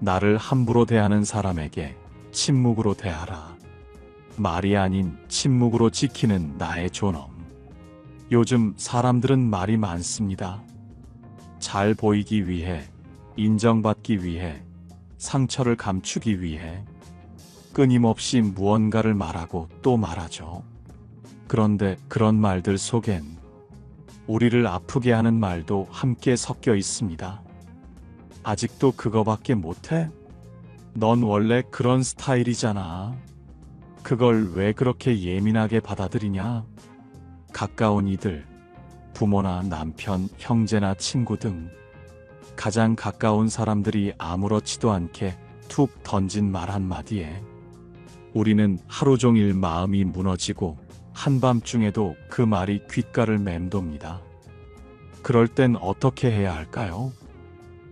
나를 함부로 대하는 사람에게 침묵으로 대하라. 말이 아닌 침묵으로 지키는 나의 존엄. 요즘 사람들은 말이 많습니다. 잘 보이기 위해, 인정받기 위해, 상처를 감추기 위해, 끊임없이 무언가를 말하고 또 말하죠. 그런데 그런 말들 속엔 우리를 아프게 하는 말도 함께 섞여 있습니다. 아직도 그거밖에 못해? 넌 원래 그런 스타일이잖아. 그걸 왜 그렇게 예민하게 받아들이냐? 가까운 이들, 부모나 남편, 형제나 친구 등 가장 가까운 사람들이 아무렇지도 않게 툭 던진 말 한마디에 우리는 하루 종일 마음이 무너지고 한밤중에도 그 말이 귓가를 맴돕니다. 그럴 땐 어떻게 해야 할까요?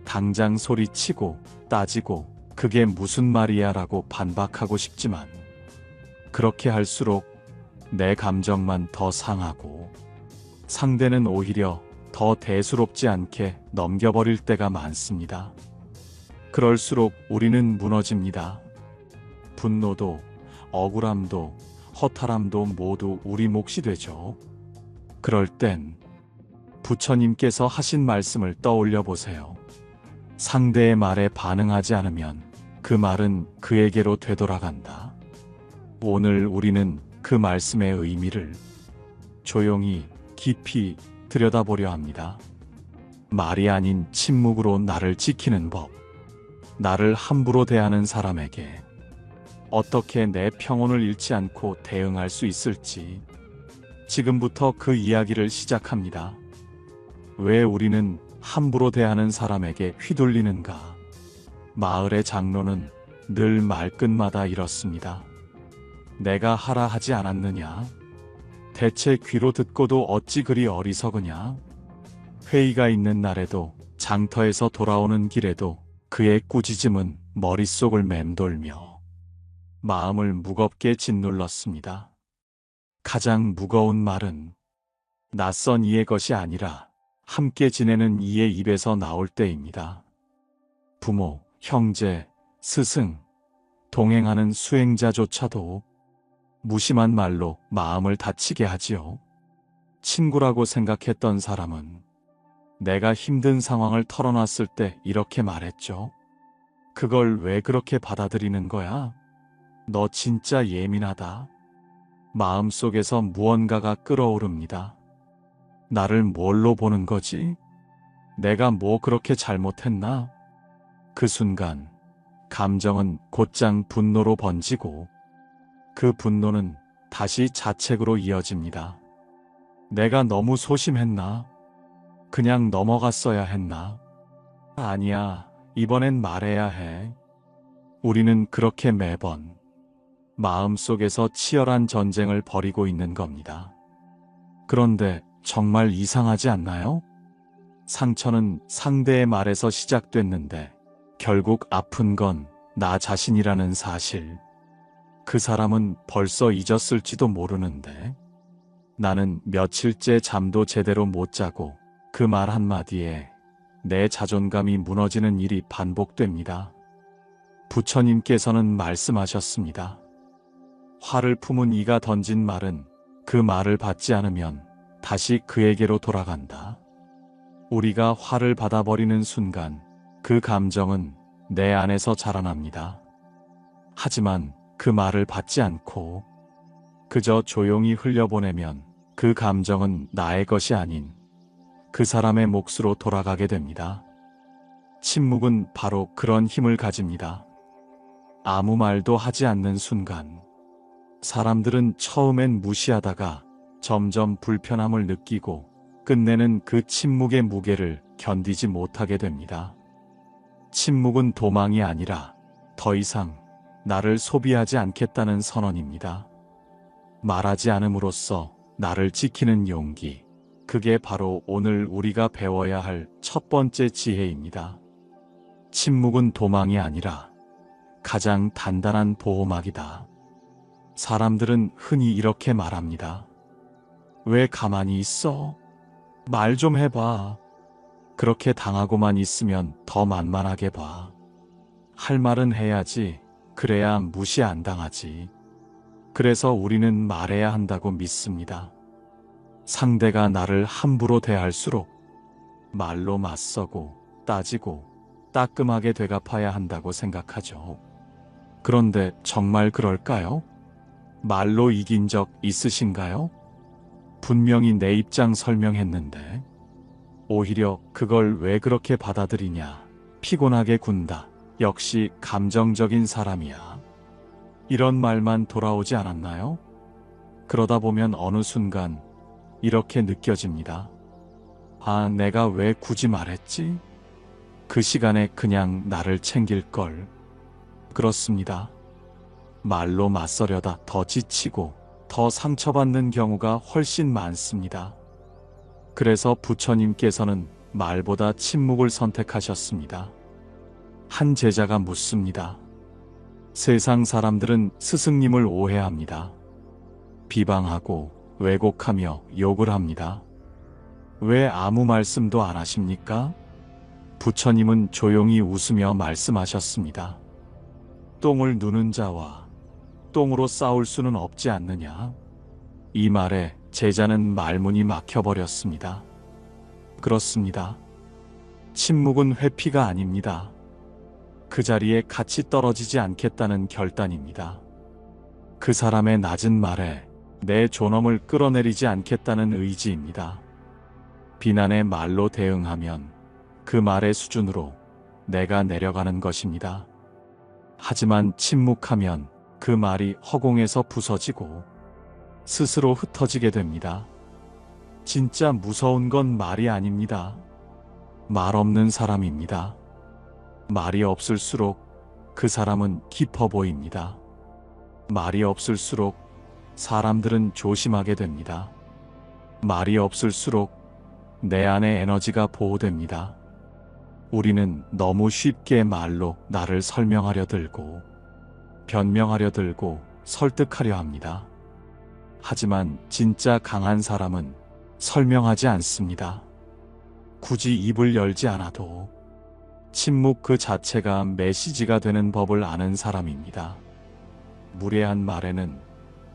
당장 소리치고 따지고 그게 무슨 말이야 라고 반박하고 싶지만 그렇게 할수록 내 감정만 더 상하고 상대는 오히려 더 대수롭지 않게 넘겨버릴 때가 많습니다. 그럴수록 우리는 무너집니다. 분노도 억울함도 허탈함도 모두 우리 몫이 되죠. 그럴 땐 부처님께서 하신 말씀을 떠올려 보세요. 상대의 말에 반응하지 않으면 그 말은 그에게로 되돌아간다. 오늘 우리는 그 말씀의 의미를 조용히 깊이 들여다보려 합니다. 말이 아닌 침묵으로 나를 지키는 법. 나를 함부로 대하는 사람에게 어떻게 내 평온을 잃지 않고 대응할 수 있을지 지금부터 그 이야기를 시작합니다. 왜 우리는 함부로 대하는 사람에게 휘둘리는가? 마을의 장로는 늘 말끝마다 이렇습니다. 내가 하라 하지 않았느냐? 대체 귀로 듣고도 어찌 그리 어리석으냐? 회의가 있는 날에도 장터에서 돌아오는 길에도 그의 꾸짖음은 머릿속을 맴돌며 마음을 무겁게 짓눌렀습니다. 가장 무거운 말은 낯선 이의 것이 아니라 함께 지내는 이의 입에서 나올 때입니다. 부모, 형제, 스승, 동행하는 수행자조차도 무심한 말로 마음을 다치게 하지요. 친구라고 생각했던 사람은 내가 힘든 상황을 털어놨을 때 이렇게 말했죠. 그걸 왜 그렇게 받아들이는 거야? 너 진짜 예민하다. 마음속에서 무언가가 끓어오릅니다. 나를 뭘로 보는 거지? 내가 뭐 그렇게 잘못했나? 그 순간, 감정은 곧장 분노로 번지고, 그 분노는 다시 자책으로 이어집니다. 내가 너무 소심했나? 그냥 넘어갔어야 했나? 아니야, 이번엔 말해야 해. 우리는 그렇게 매번 마음속에서 치열한 전쟁을 벌이고 있는 겁니다. 그런데 정말 이상하지 않나요? 상처는 상대의 말에서 시작됐는데 결국 아픈 건 나 자신이라는 사실. 그 사람은 벌써 잊었을지도 모르는데 나는 며칠째 잠도 제대로 못 자고 그 말 한마디에 내 자존감이 무너지는 일이 반복됩니다. 부처님께서는 말씀하셨습니다. 화를 품은 이가 던진 말은 그 말을 받지 않으면 다시 그에게로 돌아간다. 우리가 화를 받아버리는 순간 그 감정은 내 안에서 자라납니다. 하지만 그 말을 받지 않고 그저 조용히 흘려보내면 그 감정은 나의 것이 아닌 그 사람의 몫으로 돌아가게 됩니다. 침묵은 바로 그런 힘을 가집니다. 아무 말도 하지 않는 순간 사람들은 처음엔 무시하다가 점점 불편함을 느끼고 끝내는 그 침묵의 무게를 견디지 못하게 됩니다. 침묵은 도망이 아니라 더 이상 나를 소비하지 않겠다는 선언입니다. 말하지 않음으로써 나를 지키는 용기. 그게 바로 오늘 우리가 배워야 할 첫 번째 지혜입니다. 침묵은 도망이 아니라 가장 단단한 보호막이다. 사람들은 흔히 이렇게 말합니다. 왜 가만히 있어? 말 좀 해봐. 그렇게 당하고만 있으면 더 만만하게 봐. 할 말은 해야지. 그래야 무시 안 당하지. 그래서 우리는 말해야 한다고 믿습니다. 상대가 나를 함부로 대할수록 말로 맞서고 따지고 따끔하게 되갚아야 한다고 생각하죠. 그런데 정말 그럴까요? 말로 이긴 적 있으신가요? 분명히 내 입장 설명했는데 오히려 그걸 왜 그렇게 받아들이냐 피곤하게 군다 역시 감정적인 사람이야 이런 말만 돌아오지 않았나요? 그러다 보면 어느 순간 이렇게 느껴집니다. 아, 내가 왜 굳이 말했지? 그 시간에 그냥 나를 챙길 걸. 그렇습니다. 말로 맞서려다 더 지치고 더 상처받는 경우가 훨씬 많습니다. 그래서 부처님께서는 말보다 침묵을 선택하셨습니다. 한 제자가 묻습니다. 세상 사람들은 스승님을 오해합니다. 비방하고 왜곡하며 욕을 합니다. 왜 아무 말씀도 안 하십니까? 부처님은 조용히 웃으며 말씀하셨습니다. 똥을 누는 자와 똥으로 싸울 수는 없지 않느냐? 이 말에 제자는 말문이 막혀버렸습니다. 그렇습니다. 침묵은 회피가 아닙니다. 그 자리에 같이 떨어지지 않겠다는 결단입니다. 그 사람의 낮은 말에 내 존엄을 끌어내리지 않겠다는 의지입니다. 비난의 말로 대응하면 그 말의 수준으로 내가 내려가는 것입니다. 하지만 침묵하면 그 말이 허공에서 부서지고 스스로 흩어지게 됩니다. 진짜 무서운 건 말이 아닙니다. 말 없는 사람입니다. 말이 없을수록 그 사람은 깊어 보입니다. 말이 없을수록 사람들은 조심하게 됩니다. 말이 없을수록 내 안의 에너지가 보호됩니다. 우리는 너무 쉽게 말로 나를 설명하려 들고 변명하려 들고 설득하려 합니다. 하지만 진짜 강한 사람은 설명하지 않습니다. 굳이 입을 열지 않아도 침묵 그 자체가 메시지가 되는 법을 아는 사람입니다. 무례한 말에는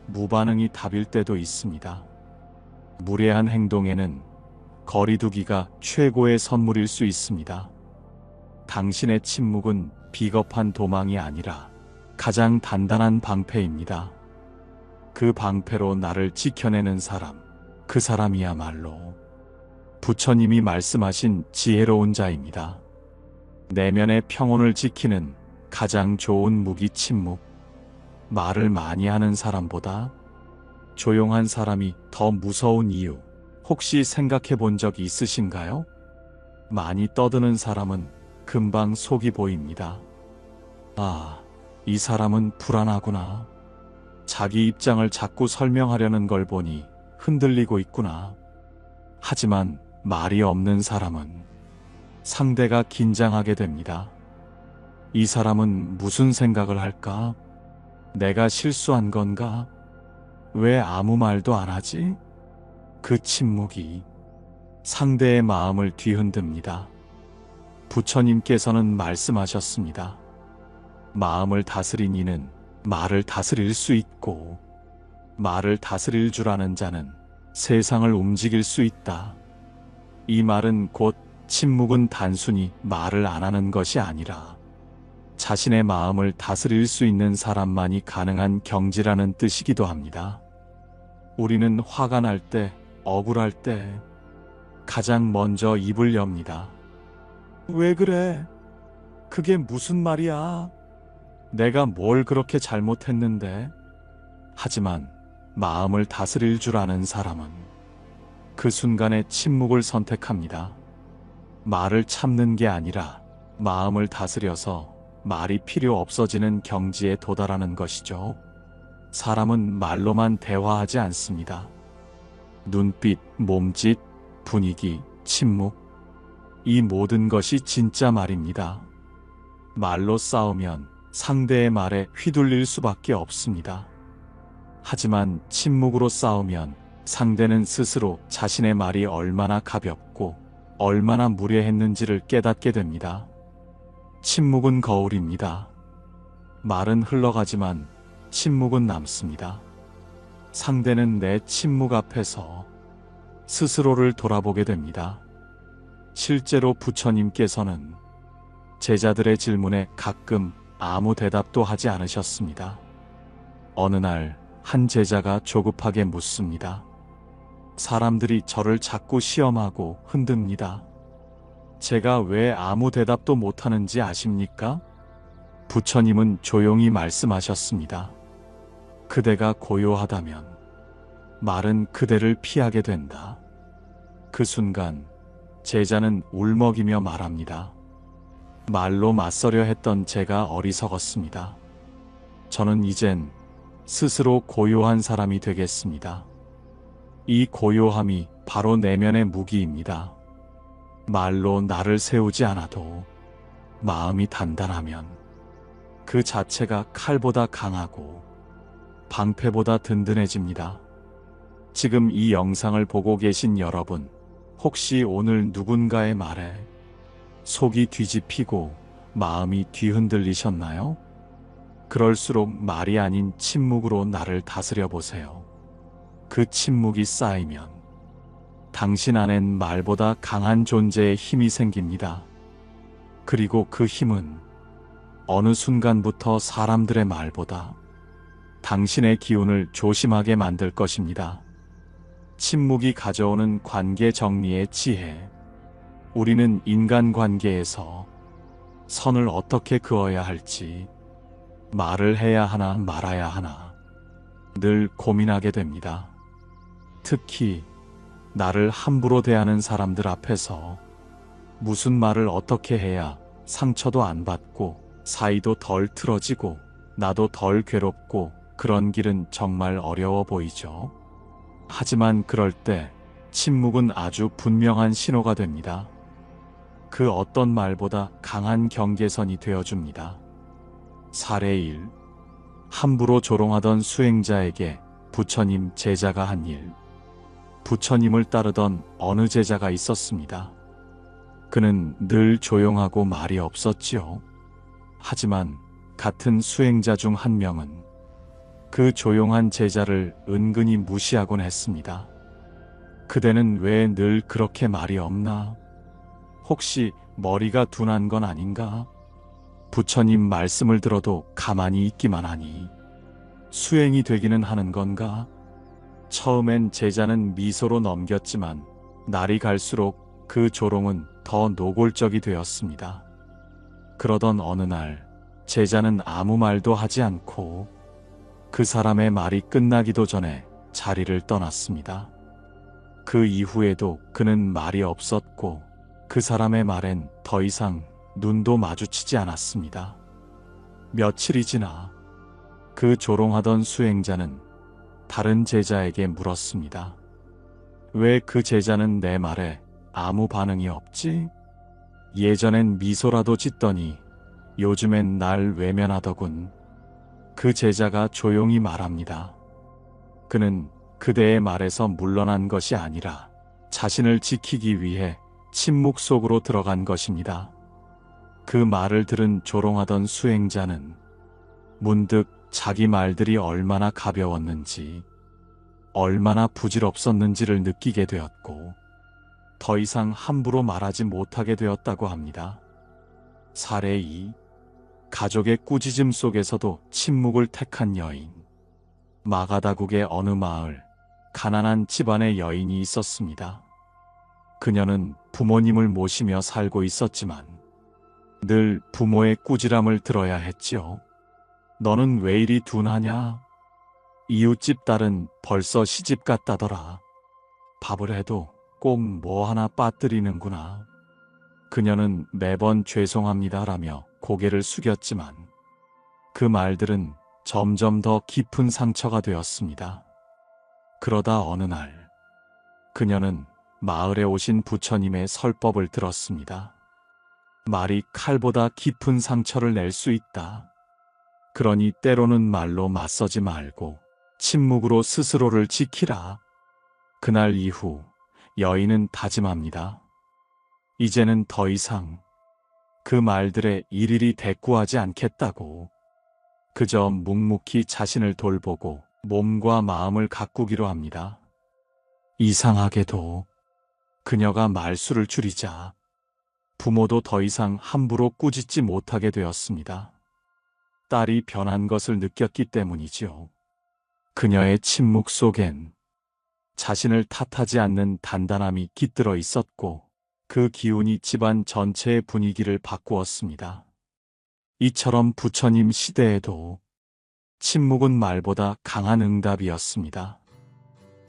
무반응이 답일 때도 있습니다. 무례한 행동에는 거리두기가 최고의 선물일 수 있습니다. 당신의 침묵은 비겁한 도망이 아니라 가장 단단한 방패입니다. 그 방패로 나를 지켜내는 사람, 그 사람이야말로 부처님이 말씀하신 지혜로운 자입니다. 내면의 평온을 지키는 가장 좋은 무기 침묵. 말을 많이 하는 사람보다 조용한 사람이 더 무서운 이유 혹시 생각해 본 적 있으신가요? 많이 떠드는 사람은 금방 속이 보입니다. 아, 이 사람은 불안하구나. 자기 입장을 자꾸 설명하려는 걸 보니 흔들리고 있구나. 하지만 말이 없는 사람은 상대가 긴장하게 됩니다. 이 사람은 무슨 생각을 할까? 내가 실수한 건가? 왜 아무 말도 안 하지? 그 침묵이 상대의 마음을 뒤흔듭니다. 부처님께서는 말씀하셨습니다. 마음을 다스린 이는 말을 다스릴 수 있고 말을 다스릴 줄 아는 자는 세상을 움직일 수 있다. 이 말은 곧 침묵은 단순히 말을 안 하는 것이 아니라 자신의 마음을 다스릴 수 있는 사람만이 가능한 경지라는 뜻이기도 합니다. 우리는 화가 날 때, 억울할 때 가장 먼저 입을 엽니다. 왜 그래? 그게 무슨 말이야? 내가 뭘 그렇게 잘못했는데? 하지만 마음을 다스릴 줄 아는 사람은 그 순간에 침묵을 선택합니다. 말을 참는 게 아니라 마음을 다스려서 말이 필요 없어지는 경지에 도달하는 것이죠. 사람은 말로만 대화하지 않습니다. 눈빛, 몸짓, 분위기, 침묵. 이 모든 것이 진짜 말입니다. 말로 싸우면 상대의 말에 휘둘릴 수밖에 없습니다. 하지만 침묵으로 싸우면 상대는 스스로 자신의 말이 얼마나 가볍고 얼마나 무례했는지를 깨닫게 됩니다. 침묵은 거울입니다. 말은 흘러가지만 침묵은 남습니다. 상대는 내 침묵 앞에서 스스로를 돌아보게 됩니다. 실제로 부처님께서는 제자들의 질문에 가끔 아무 대답도 하지 않으셨습니다. 어느 날 한 제자가 조급하게 묻습니다. 사람들이 저를 자꾸 시험하고 흔듭니다. 제가 왜 아무 대답도 못하는지 아십니까? 부처님은 조용히 말씀하셨습니다. 그대가 고요하다면 말은 그대를 피하게 된다. 그 순간 제자는 울먹이며 말합니다. 말로 맞서려 했던 제가 어리석었습니다. 저는 이젠 스스로 고요한 사람이 되겠습니다. 이 고요함이 바로 내면의 무기입니다. 말로 나를 세우지 않아도 마음이 단단하면 그 자체가 칼보다 강하고 방패보다 든든해집니다. 지금 이 영상을 보고 계신 여러분, 혹시 오늘 누군가의 말에 속이 뒤집히고 마음이 뒤흔들리셨나요? 그럴수록 말이 아닌 침묵으로 나를 다스려 보세요. 그 침묵이 쌓이면 당신 안엔 말보다 강한 존재의 힘이 생깁니다. 그리고 그 힘은 어느 순간부터 사람들의 말보다 당신의 기운을 조심하게 만들 것입니다. 침묵이 가져오는 관계 정리의 지혜. 우리는 인간 관계에서 선을 어떻게 그어야 할지, 말을 해야 하나 말아야 하나, 늘 고민하게 됩니다. 특히 나를 함부로 대하는 사람들 앞에서 무슨 말을 어떻게 해야 상처도 안 받고 사이도 덜 틀어지고 나도 덜 괴롭고 그런 길은 정말 어려워 보이죠. 하지만 그럴 때 침묵은 아주 분명한 신호가 됩니다. 그 어떤 말보다 강한 경계선이 되어줍니다. 사례 1. 함부로 조롱하던 수행자에게 부처님 제자가 한 일. 부처님을 따르던 어느 제자가 있었습니다. 그는 늘 조용하고 말이 없었지요. 하지만 같은 수행자 중 한 명은 그 조용한 제자를 은근히 무시하곤 했습니다. 그대는 왜 늘 그렇게 말이 없나? 혹시 머리가 둔한 건 아닌가? 부처님 말씀을 들어도 가만히 있기만 하니 수행이 되기는 하는 건가? 처음엔 제자는 미소로 넘겼지만 날이 갈수록 그 조롱은 더 노골적이 되었습니다. 그러던 어느 날 제자는 아무 말도 하지 않고 그 사람의 말이 끝나기도 전에 자리를 떠났습니다. 그 이후에도 그는 말이 없었고 그 사람의 말엔 더 이상 눈도 마주치지 않았습니다. 며칠이 지나 그 조롱하던 수행자는 다른 제자에게 물었습니다. 왜 그 제자는 내 말에 아무 반응이 없지? 예전엔 미소라도 짓더니 요즘엔 날 외면하더군. 그 제자가 조용히 말합니다. 그는 그대의 말에서 물러난 것이 아니라 자신을 지키기 위해 침묵 속으로 들어간 것입니다. 그 말을 들은 조롱하던 수행자는 문득 자기 말들이 얼마나 가벼웠는지, 얼마나 부질없었는지를 느끼게 되었고, 더 이상 함부로 말하지 못하게 되었다고 합니다. 사례 2. 가족의 꾸짖음 속에서도 침묵을 택한 여인. 마가다국의 어느 마을, 가난한 집안의 여인이 있었습니다. 그녀는 부모님을 모시며 살고 있었지만, 늘 부모의 꾸지람을 들어야 했지요. 너는 왜 이리 둔하냐? 이웃집 딸은 벌써 시집 갔다더라. 밥을 해도 꼭 뭐 하나 빠뜨리는구나. 그녀는 매번 죄송합니다라며 고개를 숙였지만 그 말들은 점점 더 깊은 상처가 되었습니다. 그러다 어느 날 그녀는 마을에 오신 부처님의 설법을 들었습니다. 말이 칼보다 깊은 상처를 낼 수 있다. 그러니 때로는 말로 맞서지 말고 침묵으로 스스로를 지키라. 그날 이후 여인은 다짐합니다. 이제는 더 이상 그 말들에 일일이 대꾸하지 않겠다고. 그저 묵묵히 자신을 돌보고 몸과 마음을 가꾸기로 합니다. 이상하게도 그녀가 말수를 줄이자 부모도 더 이상 함부로 꾸짖지 못하게 되었습니다. 딸이 변한 것을 느꼈기 때문이지요. 그녀의 침묵 속엔 자신을 탓하지 않는 단단함이 깃들어 있었고 그 기운이 집안 전체의 분위기를 바꾸었습니다. 이처럼 부처님 시대에도 침묵은 말보다 강한 응답이었습니다.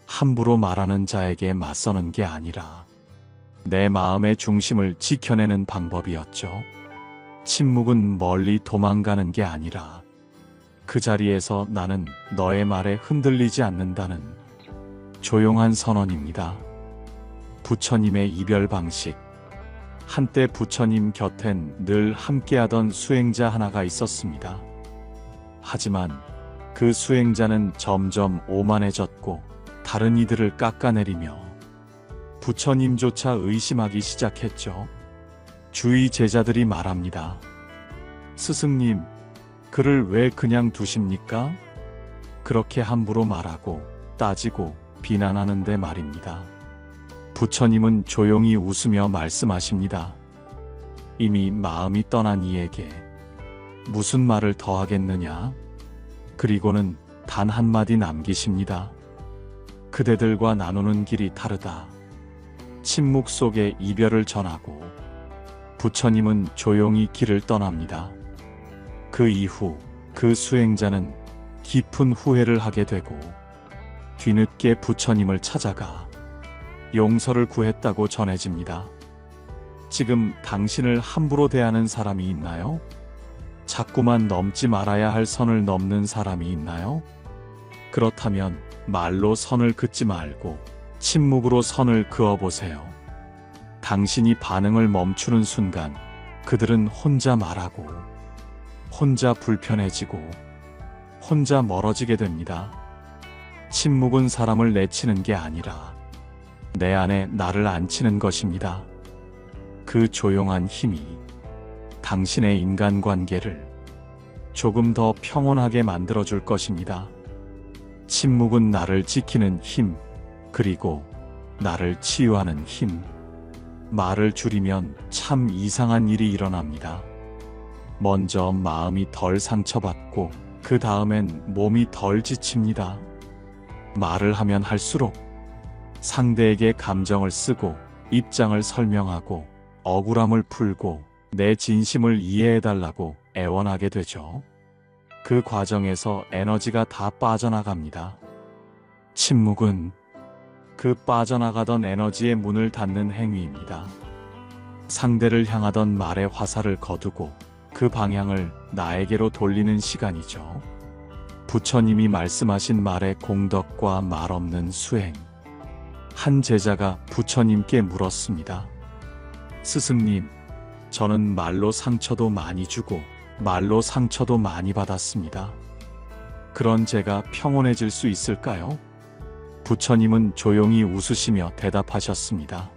함부로 말하는 자에게 맞서는 게 아니라 내 마음의 중심을 지켜내는 방법이었죠. 침묵은 멀리 도망가는 게 아니라 그 자리에서 나는 너의 말에 흔들리지 않는다는 조용한 선언입니다. 부처님의 이별 방식. 한때 부처님 곁엔 늘 함께하던 수행자 하나가 있었습니다. 하지만 그 수행자는 점점 오만해졌고 다른 이들을 깎아내리며 부처님조차 의심하기 시작했죠. 주위 제자들이 말합니다. 스승님, 그를 왜 그냥 두십니까? 그렇게 함부로 말하고 따지고 비난하는데 말입니다. 부처님은 조용히 웃으며 말씀하십니다. 이미 마음이 떠난 이에게 무슨 말을 더 하겠느냐? 그리고는 단 한마디 남기십니다. 그대들과 나누는 길이 다르다. 침묵 속에 이별을 전하고 부처님은 조용히 길을 떠납니다. 그 이후 그 수행자는 깊은 후회를 하게 되고 뒤늦게 부처님을 찾아가 용서를 구했다고 전해집니다. 지금 당신을 함부로 대하는 사람이 있나요? 자꾸만 넘지 말아야 할 선을 넘는 사람이 있나요? 그렇다면 말로 선을 긋지 말고 침묵으로 선을 그어보세요. 당신이 반응을 멈추는 순간 그들은 혼자 말하고 혼자 불편해지고 혼자 멀어지게 됩니다. 침묵은 사람을 내치는 게 아니라 내 안에 나를 앉히는 것입니다. 그 조용한 힘이 당신의 인간관계를 조금 더 평온하게 만들어줄 것입니다. 침묵은 나를 지키는 힘, 그리고 나를 치유하는 힘. 말을 줄이면 참 이상한 일이 일어납니다. 먼저 마음이 덜 상처받고 그 다음엔 몸이 덜 지칩니다. 말을 하면 할수록 상대에게 감정을 쓰고 입장을 설명하고 억울함을 풀고 내 진심을 이해해달라고 애원하게 되죠. 그 과정에서 에너지가 다 빠져나갑니다. 침묵은 그 빠져나가던 에너지의 문을 닫는 행위입니다. 상대를 향하던 말의 화살을 거두고 그 방향을 나에게로 돌리는 시간이죠. 부처님이 말씀하신 말의 공덕과 말 없는 수행. 한 제자가 부처님께 물었습니다. 스승님, 저는 말로 상처도 많이 주고 말로 상처도 많이 받았습니다. 그런 제가 평온해질 수 있을까요? 부처님은 조용히 웃으시며 대답하셨습니다.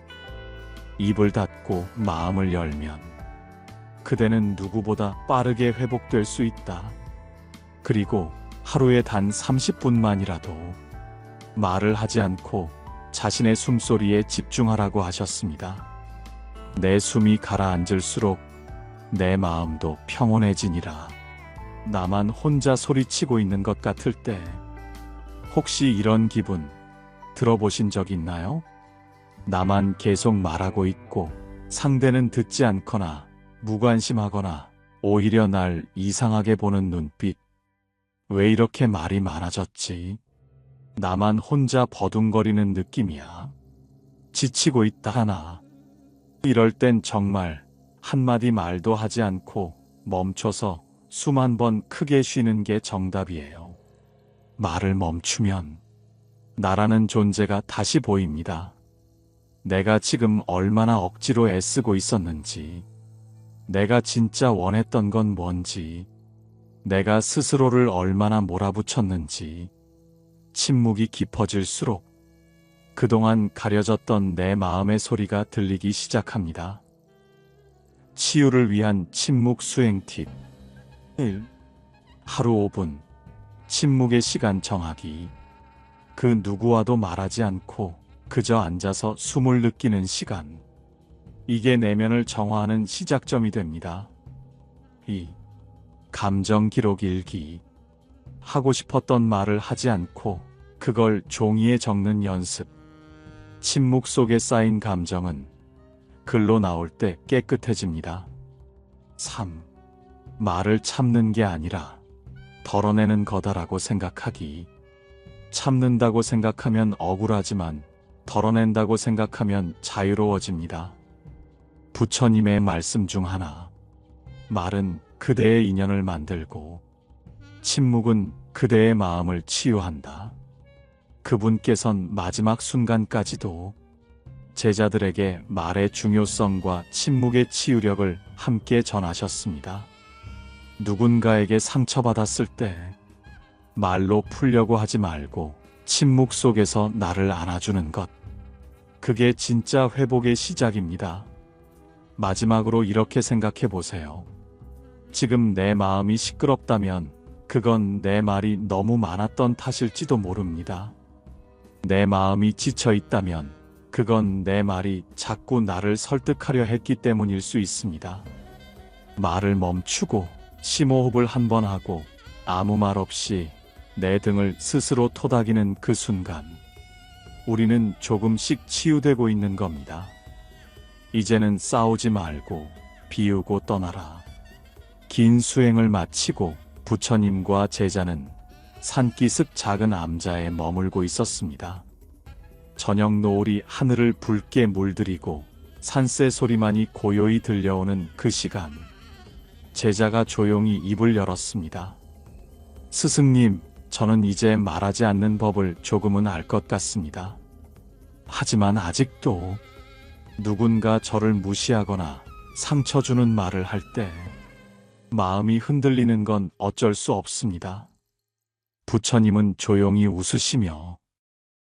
입을 닫고 마음을 열면 그대는 누구보다 빠르게 회복될 수 있다. 그리고 하루에 단 30분만이라도 말을 하지 않고 자신의 숨소리에 집중하라고 하셨습니다. 내 숨이 가라앉을수록 내 마음도 평온해지니라. 나만 혼자 소리치고 있는 것 같을 때 혹시 이런 기분 들어보신 적 있나요? 나만 계속 말하고 있고 상대는 듣지 않거나 무관심하거나 오히려 날 이상하게 보는 눈빛. 왜 이렇게 말이 많아졌지? 나만 혼자 버둥거리는 느낌이야. 지치고 있다 하나. 이럴 땐 정말 한마디 말도 하지 않고 멈춰서 수만 번 크게 쉬는 게 정답이에요. 말을 멈추면 나라는 존재가 다시 보입니다. 내가 지금 얼마나 억지로 애쓰고 있었는지, 내가 진짜 원했던 건 뭔지, 내가 스스로를 얼마나 몰아붙였는지, 침묵이 깊어질수록 그동안 가려졌던 내 마음의 소리가 들리기 시작합니다. 치유를 위한 침묵 수행 팁 1. 하루 5분 침묵의 시간 정하기 그 누구와도 말하지 않고 그저 앉아서 숨을 느끼는 시간 이게 내면을 정화하는 시작점이 됩니다. 2. 감정 기록 일기 하고 싶었던 말을 하지 않고 그걸 종이에 적는 연습 침묵 속에 쌓인 감정은 글로 나올 때 깨끗해집니다. 3. 말을 참는 게 아니라 덜어내는 거다라고 생각하기. 참는다고 생각하면 억울하지만 덜어낸다고 생각하면 자유로워집니다. 부처님의 말씀 중 하나. 말은 그대의 인연을 만들고 침묵은 그대의 마음을 치유한다. 그분께선 마지막 순간까지도 제자들에게 말의 중요성과 침묵의 치유력을 함께 전하셨습니다. 누군가에게 상처받았을 때 말로 풀려고 하지 말고 침묵 속에서 나를 안아주는 것. 그게 진짜 회복의 시작입니다. 마지막으로 이렇게 생각해 보세요. 지금 내 마음이 시끄럽다면 그건 내 말이 너무 많았던 탓일지도 모릅니다. 내 마음이 지쳐 있다면 그건 내 말이 자꾸 나를 설득하려 했기 때문일 수 있습니다. 말을 멈추고 심호흡을 한번 하고 아무 말 없이 내 등을 스스로 토닥이는 그 순간 우리는 조금씩 치유되고 있는 겁니다. 이제는 싸우지 말고 비우고 떠나라. 긴 수행을 마치고 부처님과 제자는 산기슭 작은 암자에 머물고 있었습니다. 저녁 노을이 하늘을 붉게 물들이고 산새 소리만이 고요히 들려오는 그 시간. 제자가 조용히 입을 열었습니다. 스승님, 저는 이제 말하지 않는 법을 조금은 알 것 같습니다. 하지만 아직도 누군가 저를 무시하거나 상처 주는 말을 할 때 마음이 흔들리는 건 어쩔 수 없습니다. 부처님은 조용히 웃으시며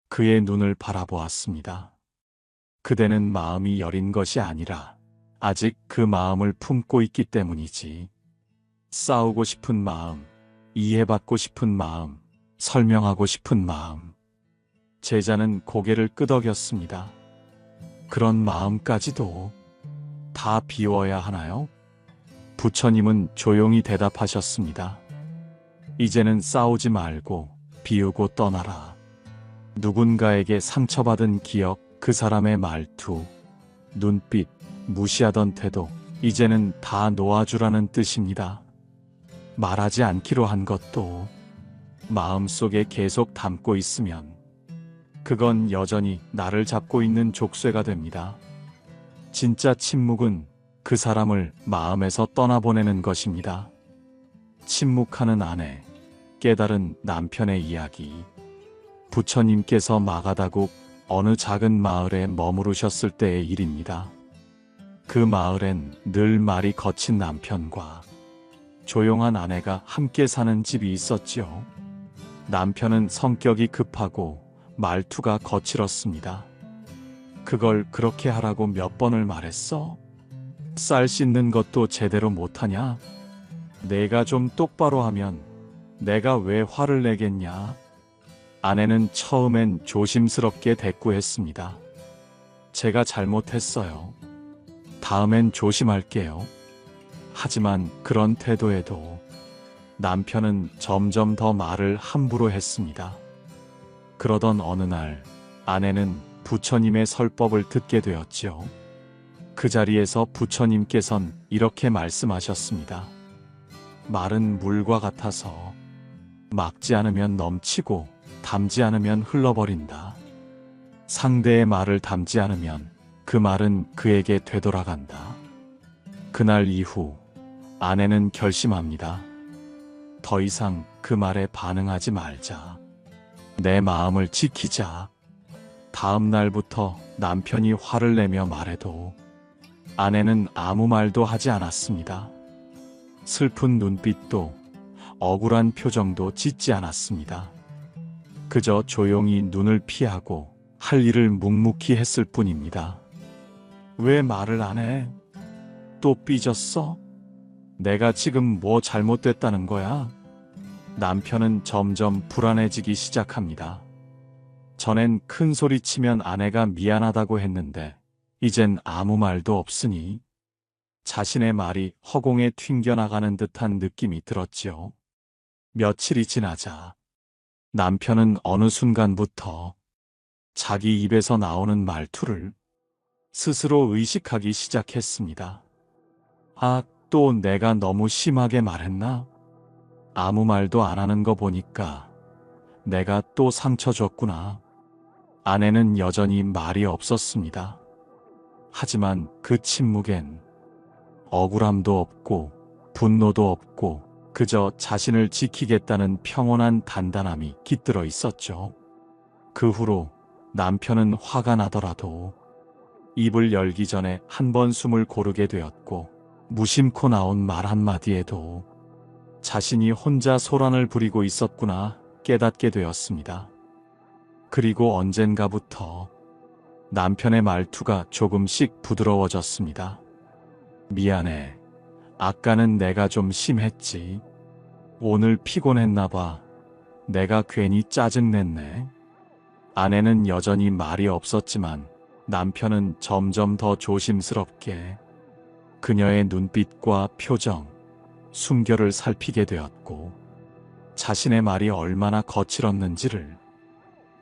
그의 눈을 바라보았습니다. 그대는 마음이 여린 것이 아니라 아직 그 마음을 품고 있기 때문이지. 싸우고 싶은 마음, 이해받고 싶은 마음, 설명하고 싶은 마음. 제자는 고개를 끄덕였습니다. 그런 마음까지도 다 비워야 하나요? 부처님은 조용히 대답하셨습니다. 이제는 싸우지 말고 비우고 떠나라. 누군가에게 상처받은 기억, 그 사람의 말투, 눈빛, 무시하던 태도, 이제는 다 놓아주라는 뜻입니다. 말하지 않기로 한 것도 마음속에 계속 담고 있으면 그건 여전히 나를 잡고 있는 족쇄가 됩니다. 진짜 침묵은 그 사람을 마음에서 떠나보내는 것입니다. 침묵하는 아내, 깨달은 남편의 이야기. 부처님께서 마가다국 어느 작은 마을에 머무르셨을 때의 일입니다. 그 마을엔 늘 말이 거친 남편과 조용한 아내가 함께 사는 집이 있었지요. 남편은 성격이 급하고 말투가 거칠었습니다. 그걸 그렇게 하라고 몇 번을 말했어? 쌀 씻는 것도 제대로 못하냐? 내가 좀 똑바로 하면 내가 왜 화를 내겠냐? 아내는 처음엔 조심스럽게 대꾸했습니다. 제가 잘못했어요. 다음엔 조심할게요. 하지만 그런 태도에도 남편은 점점 더 말을 함부로 했습니다. 그러던 어느 날 아내는 부처님의 설법을 듣게 되었지요. 그 자리에서 부처님께선 이렇게 말씀하셨습니다. 말은 물과 같아서 막지 않으면 넘치고 담지 않으면 흘러버린다. 상대의 말을 담지 않으면 그 말은 그에게 되돌아간다. 그날 이후 아내는 결심합니다. 더 이상 그 말에 반응하지 말자. 내 마음을 지키자. 다음 날부터 남편이 화를 내며 말해도 아내는 아무 말도 하지 않았습니다. 슬픈 눈빛도 억울한 표정도 짓지 않았습니다. 그저 조용히 눈을 피하고 할 일을 묵묵히 했을 뿐입니다. 왜 말을 안 해? 또 삐졌어? 내가 지금 뭐 잘못됐다는 거야? 남편은 점점 불안해지기 시작합니다. 전엔 큰 소리 치면 아내가 미안하다고 했는데, 이젠 아무 말도 없으니, 자신의 말이 허공에 튕겨나가는 듯한 느낌이 들었지요. 며칠이 지나자, 남편은 어느 순간부터 자기 입에서 나오는 말투를 스스로 의식하기 시작했습니다. 아, 또 내가 너무 심하게 말했나? 아무 말도 안 하는 거 보니까 내가 또 상처 줬구나. 아내는 여전히 말이 없었습니다. 하지만 그 침묵엔 억울함도 없고 분노도 없고 그저 자신을 지키겠다는 평온한 단단함이 깃들어 있었죠. 그 후로 남편은 화가 나더라도 입을 열기 전에 한 번 숨을 고르게 되었고 무심코 나온 말 한마디에도 자신이 혼자 소란을 부리고 있었구나 깨닫게 되었습니다. 그리고 언젠가부터 남편의 말투가 조금씩 부드러워졌습니다. 미안해. 아까는 내가 좀 심했지. 오늘 피곤했나 봐. 내가 괜히 짜증냈네. 아내는 여전히 말이 없었지만 남편은 점점 더 조심스럽게 그녀의 눈빛과 표정, 숨결을 살피게 되었고 자신의 말이 얼마나 거칠었는지를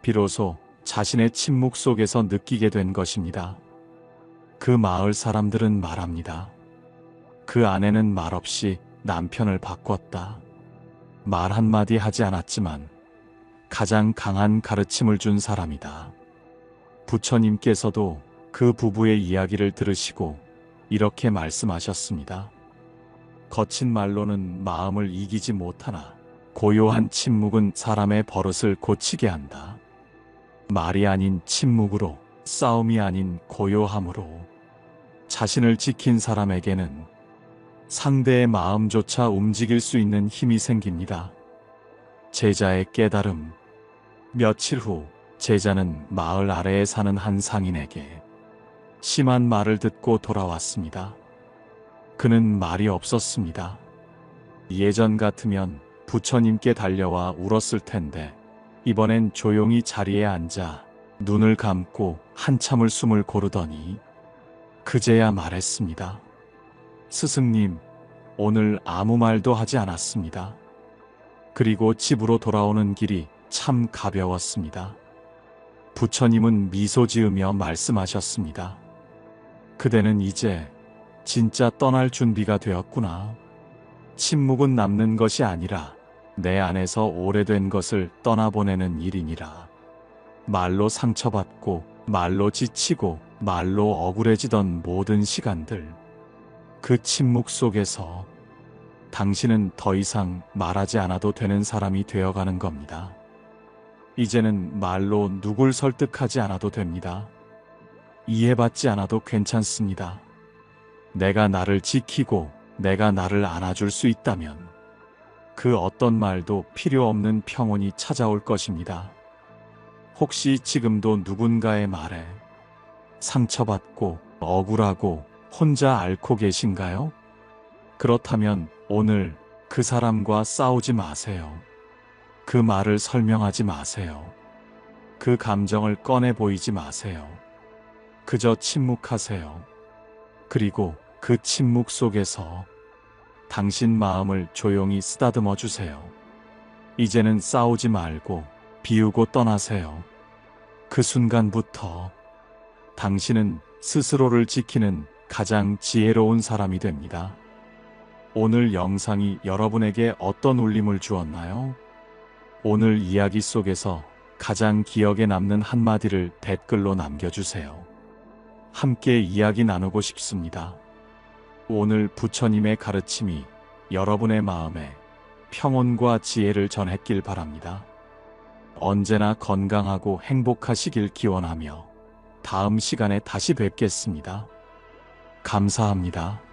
비로소 자신의 침묵 속에서 느끼게 된 것입니다. 그 마을 사람들은 말합니다. 그 아내는 말없이 남편을 바꿨다. 말 한마디 하지 않았지만 가장 강한 가르침을 준 사람이다. 부처님께서도 그 부부의 이야기를 들으시고 이렇게 말씀하셨습니다. 거친 말로는 마음을 이기지 못하나 고요한 침묵은 사람의 버릇을 고치게 한다. 말이 아닌 침묵으로 싸움이 아닌 고요함으로 자신을 지킨 사람에게는 상대의 마음조차 움직일 수 있는 힘이 생깁니다. 제자의 깨달음. 며칠 후 제자는 마을 아래에 사는 한 상인에게 심한 말을 듣고 돌아왔습니다. 그는 말이 없었습니다. 예전 같으면 부처님께 달려와 울었을 텐데 이번엔 조용히 자리에 앉아 눈을 감고 한참을 숨을 고르더니 그제야 말했습니다. 스승님, 오늘 아무 말도 하지 않았습니다. 그리고 집으로 돌아오는 길이 참 가벼웠습니다. 부처님은 미소 지으며 말씀하셨습니다. 그대는 이제 진짜 떠날 준비가 되었구나. 침묵은 남는 것이 아니라 내 안에서 오래된 것을 떠나보내는 일이니라. 말로 상처받고, 말로 지치고, 말로 억울해지던 모든 시간들. 그 침묵 속에서 당신은 더 이상 말하지 않아도 되는 사람이 되어가는 겁니다. 이제는 말로 누굴 설득하지 않아도 됩니다. 이해받지 않아도 괜찮습니다. 내가 나를 지키고 내가 나를 안아줄 수 있다면 그 어떤 말도 필요 없는 평온이 찾아올 것입니다. 혹시 지금도 누군가의 말에 상처받고 억울하고 혼자 앓고 계신가요? 그렇다면 오늘 그 사람과 싸우지 마세요. 그 말을 설명하지 마세요. 그 감정을 꺼내 보이지 마세요. 그저 침묵하세요. 그리고 그 침묵 속에서 당신 마음을 조용히 쓰다듬어 주세요. 이제는 싸우지 말고 비우고 떠나세요. 그 순간부터 당신은 스스로를 지키는 가장 지혜로운 사람이 됩니다. 오늘 영상이 여러분에게 어떤 울림을 주었나요? 오늘 이야기 속에서 가장 기억에 남는 한마디를 댓글로 남겨주세요. 함께 이야기 나누고 싶습니다. 오늘 부처님의 가르침이 여러분의 마음에 평온과 지혜를 전했길 바랍니다. 언제나 건강하고 행복하시길 기원하며 다음 시간에 다시 뵙겠습니다. 감사합니다.